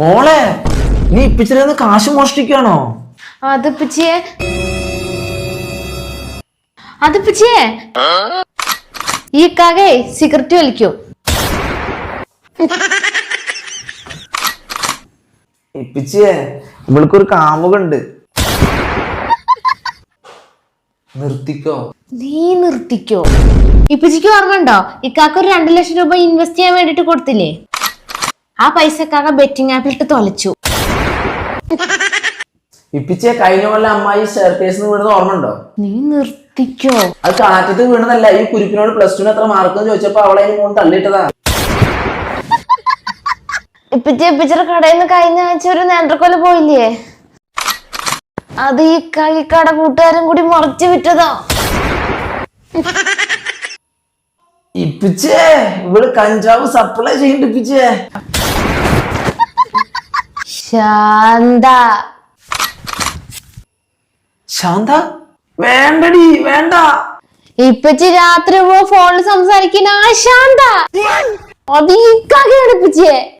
മോളെ നീ ഇപ്പിച്ചിരുന്ന് കാശ് മോഷ്ടിക്കാണോ അത് പിച്ചിയെ അത് പിച്ചിയെ ഈ കാകെ സിഗരറ്റ് വലിക്കൂ. ഇപ്പിച്ചിയെ ഇവൾക്കൊരു കാമുകുണ്ട്. നിർത്തിക്കോ. നീ നിർത്തിക്കോ. ഇപ്പിച്ചിക്ക് ഓർമ്മ ഉണ്ടോ ഇക്കാക്ക് ഒരു രണ്ടു ലക്ഷം രൂപ ഇൻവെസ്റ്റ് ചെയ്യാൻ വേണ്ടിട്ട് കൊടുത്തില്ലേ? ആ പൈസ കാക്ക ബെറ്റിംഗ് ആപ്പിലിട്ട് തൊലച്ചു. ഇപ്പിച്ചേ കഴിഞ്ഞ കൊല്ലം അമ്മായി ഷെയർ കേസിന് വീണത് ഓർമ്മ ഉണ്ടോ നീ നിർത്തിക്കോ. അത് കാറ്റത്ത് വീണതല്ല ഈ കുരിപ്പിനോട് പ്ലസ് ടുന് എത്ര മാർക്ക് എന്ന് ചോദിച്ചപ്പോ അവളെ മൂന്ന് തള്ളിയിട്ടതാ. ഇപ്പിച്ചി കടയിൽ നിന്ന് കഴിഞ്ഞ ആഴ്ച ഒരു നേന്ത്രക്കൊല പോയില്ലേ? അത് ഈ കൈക്കട കൂട്ടുകാരും കൂടി മുറച്ചു വിറ്റതോ. ഇപ്പിച്ചേ ഇവൾ കഞ്ചാവ് സപ്ലൈ ചെയ്യുന്നുണ്ട് ഇപ്പിച്ചേ. ശാന്ത. ശാന്ത? വേണ്ടടി വേണ്ട. ഇപ്പച്ചി രാത്രി പോ ഫോണിൽ സംസാരിക്കുന്ന ആ ശാന്ത. അത് ആ!